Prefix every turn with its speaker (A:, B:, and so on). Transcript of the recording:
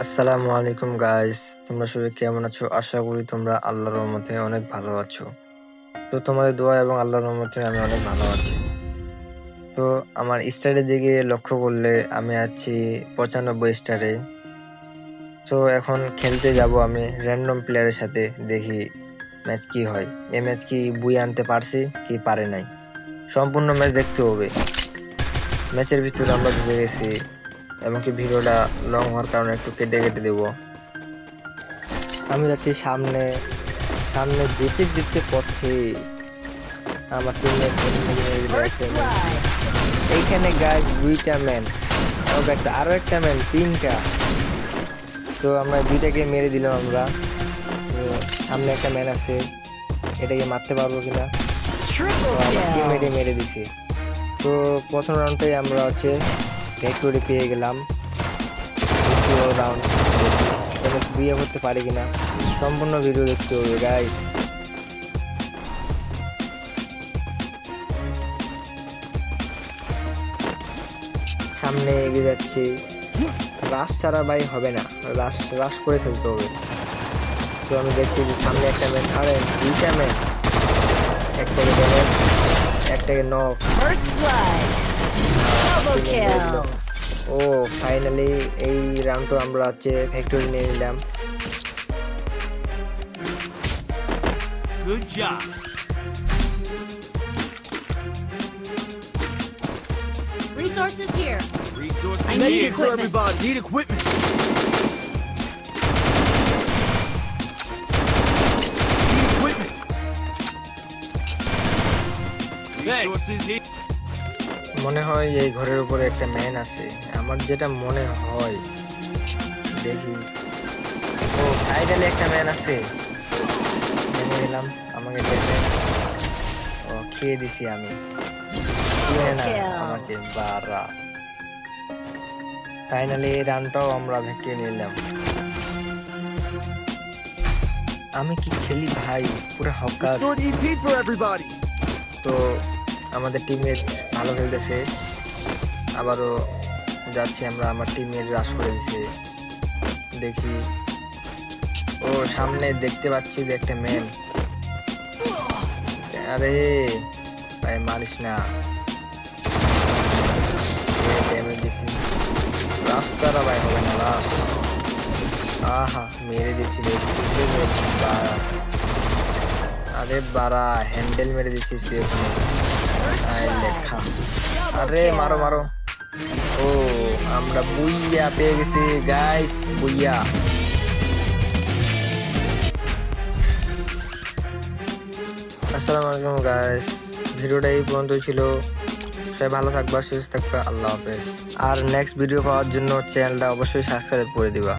A: আসসালামু আলাইকুম গাইস তোমরা সবাই কেমন আছো? আশা করি তোমরা আল্লাহর রহমতে অনেক ভালো আছো। তো তোমাদের দোয়া এবং আল্লাহর রহমতে আমি অনেক ভালো আছি। তো আমার স্টারের দিকে লক্ষ্য করলে আমি আছি পঁচানব্বই স্টারে। তো এখন খেলতে যাব আমি র্যান্ডম প্লেয়ারের সাথে, দেখি ম্যাচ কি হয়। এ ম্যাচ কি বুই আনতে পারছি কি পারে নাই? সম্পূর্ণ ম্যাচ দেখতে হবে। ম্যাচের ভিতরে আমরা ঢুকে গেছি। এমনকি ভিডিওটা লং হওয়ার কারণে একটু কেটে কেটে দেব। আমি যাচ্ছি সামনে সামনে যেতে যেতে পথে আমার. এইখানে গাছ দুইটা ম্যান ও গাছ আরও একটা ম্যান তিনটা। তো আমরা দুইটাকে মেরে দিলাম আমরা। সামনে একটা ম্যান আছে। এটাকে মারতে পারব কিনা. টিমমেটে মেরে দিছে। তো প্রথম রাউন্ডটাই আমরা হচ্ছে ভেক্টরি পেয়ে গেলাম। দ্বিতীয় রাউন্ড বিয়ে করতে পারি কিনা? সম্পূর্ণ ভিডিও দেখতে হবে গাইস সামনে এগিয়ে যাচ্ছি। রাশ ছাড়া ভাই হবে না। রাশ রাশ করে খেলতে হবে। তো আমি দেখছি যে সামনে একটা ম্যান আরে দুইটা ম্যান একটাকে ড্যামেজ একটাকে knock
B: First blood. Double kill.
A: ও ফাইনালি এই রাউন্ডটা আমরা হচ্ছে ফ্যাক্টরি নিয়ে নিলাম
C: Good job.
B: Resources here.
C: Resources
B: I need
C: here.
B: equipment.
C: everybody. Need equipment. Need equipment. Resources here.
A: মনে হয় এই ঘরের উপরে একটা ম্যান আছে। আমার যেটা মনে হয় দেখি। ও ফাইনালি একটা ম্যান আছে। জেনে নিলাম আমাকে দেখে ও খেয়ে দিছি আমি। না আমাকে বারা ফাইনালি এই রানটাও আমরা ভেক্টরি নিলাম। আমি কি খেলি ভাই? পুরো হকার. তো আমাদের টিমমেট ভালো খেলতেছে। আবারও যাচ্ছি আমরা, আমার টিমমেট রাশ করে দিছে। দেখি। ও, সামনে দেখতে পাচ্ছি যে একটা ম্যান আরে, ভাই মারিস না। রাস্তাটা ভাই হবে না আহা, মেরে দিচ্ছি। আরে বারা হ্যান্ডেল মেরে দিচ্ছিস. আরে, মারো মারো। ও, আমরা বুইয়া পেয়ে গেছি গাইস বুইয়া। আসসালামু আলাইকুম গাইস ভিডিওটা এই পর্যন্ত ছিল। সবাই ভালো থাকবা, সুস্থ থাকবা, আল্লাহ হাফেজ। আর নেক্সট ভিডিও পাওয়ার জন্য চ্যানেলটা অবশ্যই সাবস্ক্রাইব করে দিবা।